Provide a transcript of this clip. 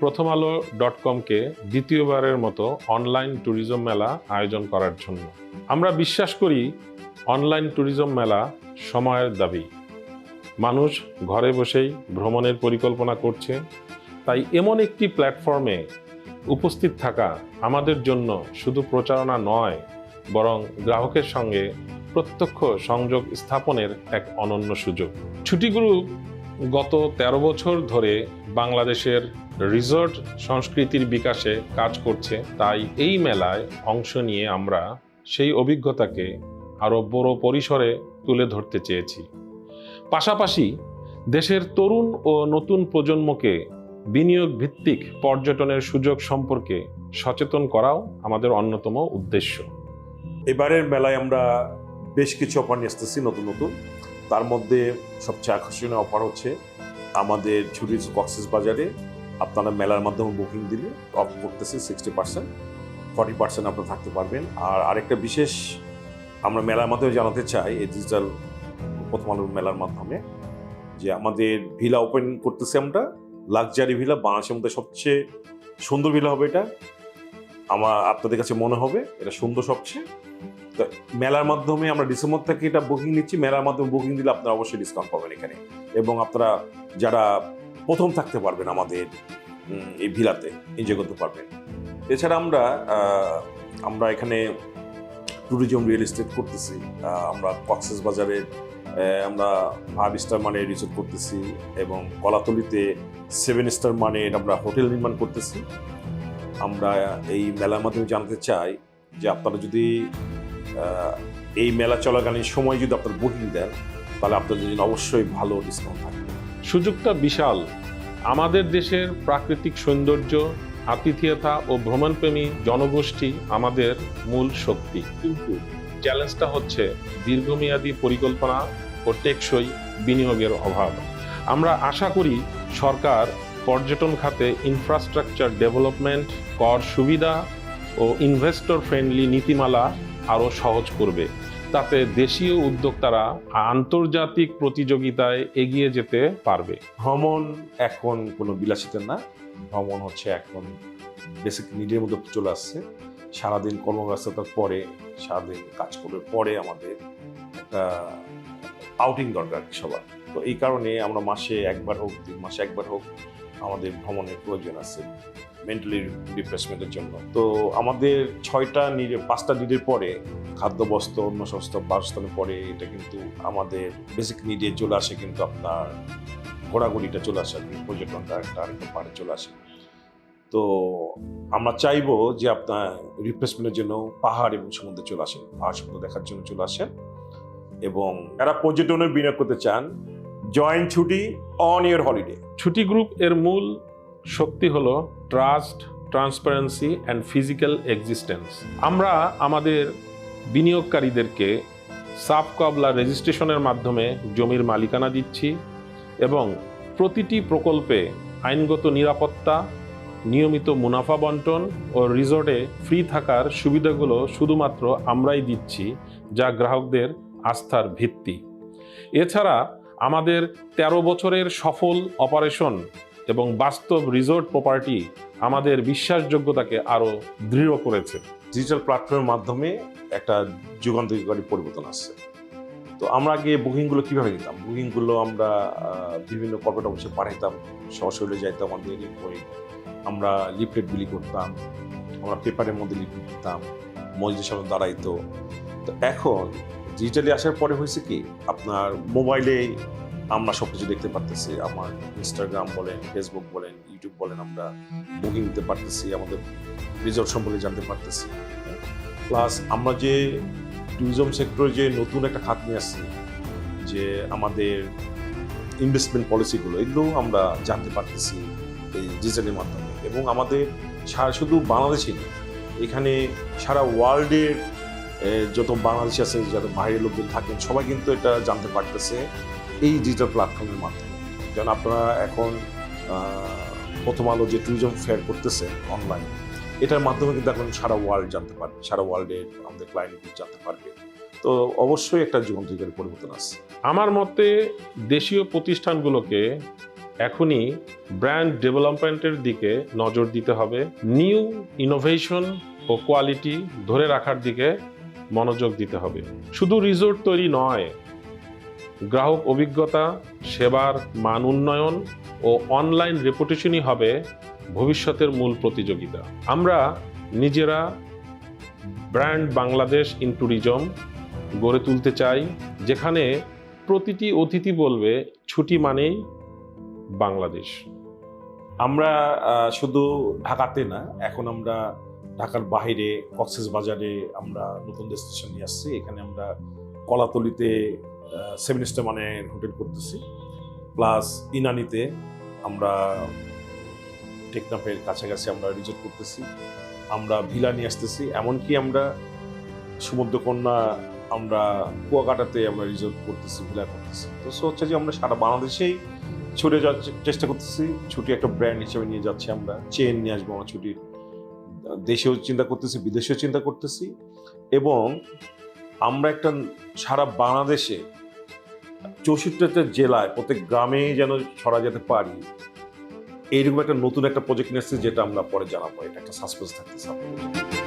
প্রথম আলো ডট কমকে দ্বিতীয়বারের মতো অনলাইন ট্যুরিজম মেলা আয়োজন করার জন্য। আমরা বিশ্বাস করি অনলাইন ট্যুরিজম মেলা সময়ের দাবি। মানুষ ঘরে বসেই ভ্রমণের পরিকল্পনা করছে। তাই এমন একটি প্ল্যাটফর্মে উপস্থিত থাকা আমাদের জন্য শুধু প্রচারণা নয়, বরং গ্রাহকের সঙ্গে প্রত্যক্ষ সংযোগ স্থাপনের এক অনন্য সুযোগ। ছুটি গ্রুপ গত ১৩ বছর ধরে বাংলাদেশের রিসর্ট সংস্কৃতির বিকাশে কাজ করছে, তাই এই মেলায় অংশ নিয়ে আমরা সেই অভিজ্ঞতাকে আরও বড় পরিসরে তুলে ধরতে চেয়েছি। পাশাপাশি দেশের তরুণ ও নতুন প্রজন্মকে বিনিয়োগ ভিত্তিক পর্যটনের সুযোগ সম্পর্কে সচেতন করাও আমাদের অন্যতম উদ্দেশ্য। এবারের মেলায় আমরা বেশ কিছু অফার নিয়ে আসতেছি, নতুন নতুন। তার মধ্যে সবচেয়ে আকর্ষণীয় অফার হচ্ছে আমাদের ছুটির কক্সেস বাজারে আপনারা মেলার মাধ্যমে বুকিং দিলে অফ করতেছে সিক্সটি পার্সেন্ট ফর্টি পার্সেন্ট আপনারা থাকতে পারবেন। আর আরেকটা বিশেষ আমরা মেলার মাধ্যমে জানাতে চাই, এই ডিজিটাল প্রথম আলোর মেলার মাধ্যমে, যে আমাদের ভিলা ওপেন করতেছি আমরা লাক্সারি ভিলা, বাংলাদেশের মধ্যে সবচেয়ে সুন্দর ভিলা হবে এটা। আমার, আপনাদের কাছে মনে হবে, এটা সুন্দর সবচেয়ে। মেলার মাধ্যমে আমরা ডিসেম্বর থেকে এটা বুকিং নিচ্ছি। মেলার মাধ্যমে বুকিং দিলে আপনারা অবশ্যই ডিসকাউন্ট পাবেন এখানে। এবং আপনারা যারা প্রথম থাকতে পারবেন আমাদের এই ভিলাতে এনজয় করতে পারবেন। এছাড়া আমরা আমরা এখানে ট্যুরিজম রিয়েল এস্টেট করতেছি। আমরা কক্সেস বাজারে আহ, আমরা ফাইভ স্টার মানে রিসোর্ট করতেছি এবং কলাতলিতে সেভেন স্টার মানে আমরা হোটেল নির্মাণ করতেছি। আমরা এই মেলার মাধ্যমে জানতে চাই যে আপনারা যদি এই মেলা চলাকালীন সময় যদি আপনারা বুকিং দেন, তাহলে আপনাদের জন্য অবশ্যই ভালো ডিসকাউন্ট থাকবে। সুযোগটা বিশাল। আমাদের দেশের প্রাকৃতিক সৌন্দর্য, আতিথেয়তা ও ভ্রমণপ্রেমী জনগোষ্ঠী আমাদের মূল শক্তি। কিন্তু চ্যালেঞ্জটা হচ্ছে দীর্ঘমেয়াদী পরিকল্পনা ও টেকসই বিনিয়োগের অভাব। আমরা আশা করি সরকার পর্যটন খাতে ইনফ্রাস্ট্রাকচার ডেভেলপমেন্ট কর সুবিধা ও ইনভেস্টর ফ্রেন্ডলি নীতিমালা আরও সহজ করবে। তাতে দেশীয় উদ্যোক্তারা আন্তর্জাতিক প্রতিযোগিতায় এগিয়ে যেতে পারবে। ভ্রমণ এখন কোনো বিলাসিতা না। ভ্রমণ হচ্ছে এখন বেসিক নিডের মধ্যে চলে আসছে। সারাদিন কর্মব্যস্ততার পরে, সারাদিন কাজ করার পরে আমাদের একটা আউটিং দরকার সবার। তো এই কারণে আমরা মাসে একবার হোক তিন মাসে একবার হোক আমাদের ভ্রমণের প্রয়োজন আছে মেন্টালি রিফ্রেশমেন্টের জন্য। তো আমাদের ছয়টা নিডে পাঁচটা নিডের পরে খাদ্য বস্ত্র অন্য সমস্ত বাসস্থানের পরে এটা কিন্তু আমাদের বেসিক নিডে চলে আসে কিন্তু আপনার ঘোরাঘুরিটা চলে আসে পর্যটনটা একটা আরেকটা পারে চলে আসে। তো আমরা চাইব যে আপনার রিপ্লেসমেন্টের জন্য পাহাড় এবং সমুদ্রে চলে আসেন, পাহাড় সমুদ্র দেখার জন্য চলে আসেন। এবং যারা পর্যটনের বিনিয়োগ করতে চান joint Chhuti on year holiday Chhuti group এর মূল শক্তি হলো trust transparency and physical existence আমরা আমাদের বিনিয়োগকারীদেরকে সাব কবলা রেজিস্ট্রেশনের মাধ্যমে জমির মালিকানা দিচ্ছি এবং প্রতিটি প্রকল্পে আইনগত নিরাপত্তা, নিয়মিত মুনাফা বন্টন ও রিসর্টে ফ্রি থাকার সুবিধাগুলো শুধুমাত্র আমরাই দিচ্ছি, যা গ্রাহকদের আস্থার ভিত্তি। এছাড়া আমাদের ১৩ বছরের সফল অপারেশন এবং বাস্তব রিসোর্ট প্রপার্টি আমাদের বিশ্বাসযোগ্যতাকে আরও দৃঢ় করেছে। ডিজিটাল প্ল্যাটফর্মের মাধ্যমে একটা যুগান্তকারী পরিবর্তন আসছে। তো আমরা আগে বুকিংগুলো কীভাবে নিতাম? বুকিংগুলো আমরা বিভিন্ন কর্পোরেট অফিসে পাঠাইতাম, সরাসরি যাইতাম আমাদের আমরা লিফলেট বিলি করতাম, আমরা পেপারের মধ্যে লিফলেট দিতাম, মসজিদের সামনে দাঁড়াইতো। তো এখন ডিজিটালি আসার পরে হয়েছে কি, আপনার মোবাইলে আমরা সব কিছু দেখতে পারতেছি। আমার ইনস্টাগ্রাম বলেন ফেসবুক বলেন ইউটিউব বলেন আমরা বুকিং দিতে পারতেছি, আমাদের রিসর্ট সম্পর্কে জানতে পারতেছি। প্লাস আমরা যে ট্যুরিজম সেক্টরে যে নতুন একটা খাত নিয়ে আসছি, যে আমাদের ইনভেস্টমেন্ট পলিসিগুলো এগুলো আমরা জানতে পারতেছি এই ডিজিটালের মাধ্যমে। এবং আমাদের শুধু বাংলাদেশে এখানে সারা ওয়ার্ল্ডের যত বাংলাদেশি আছে যত বাইরের লোকজন থাকেন, সবাই কিন্তু এটা জানতে পারতেছে এই ডিজিটাল প্ল্যাটফর্মের মাধ্যমে। যেমন আপনারা এখন প্রথম আলো যে ট্যুরিজম ফেয়ার করতেছে অনলাইন এটার মাধ্যমে কিন্তু এখন সারা ওয়ার্ল্ড জানতে পারবে, সারা ওয়ার্ল্ডের আমাদের ক্লায়েন্টগুলো জানতে পারবে। তো অবশ্যই একটা যুগান্তরিকারী পরিবর্তন আছে আমার মতে দেশীয় প্রতিষ্ঠানগুলোকে এখনই ব্র্যান্ড ডেভেলপমেন্টের দিকে নজর দিতে হবে নিউ ইনোভেশন ও কোয়ালিটি ধরে রাখার দিকে মনোযোগ দিতে হবে। শুধু রিসোর্ট তৈরি নয়, গ্রাহক অভিজ্ঞতা, সেবার মান উন্নয়ন ও অনলাইন রেপুটেশনই হবে ভবিষ্যতের মূল প্রতিযোগিতা। আমরা নিজেরা ব্র্যান্ড বাংলাদেশ ইন ট্যুরিজম গড়ে তুলতে চাই, যেখানে প্রতিটি অতিথি বলবে, ছুটি মানেই বাংলাদেশ আমরা শুধু ঢাকাতে না, এখন আমরা ঢাকার বাইরে কক্সেস বাজারে আমরা নতুন ডেস্টিনেশন নিয়ে আসছি। এখানে আমরা কলাতলিতে সেভেন স্টার মানের হোটেল করতেছি। প্লাস ইনানিতে আমরা টেকনাফের কাছাকাছি আমরা রিজোর্ট করতেছি। আমরা ভিলা নিয়ে আসতেছি। এমনকি আমরা সমুদ্রকন্যা আমরা কুয়াকাটাতে আমরা রিজোর্ট করতেছি, ভিলা করতেছি। তো সো হচ্ছে যে আমরা সারা বাংলাদেশেই ছুটে যাওয়ার চেষ্টা করতেছি। ছুটি একটা ব্র্যান্ড হিসেবে নিয়ে যাচ্ছি আমরা। চেন নিয়ে আসব আমার ছুটির। দেশেও চিন্তা করতেছি, বিদেশেও চিন্তা করতেছি এবং আমরা একটা সারা বাংলাদেশে চৌষট্টিটা জেলায় প্রত্যেক গ্রামে যেন ছড়া যেতে পারি এইরকম একটা নতুন একটা প্রজেক্ট নিয়ে যেটা আমরা পরে জানাব, এটা একটা সাসপেন্স থাকতেছে আপনাদের।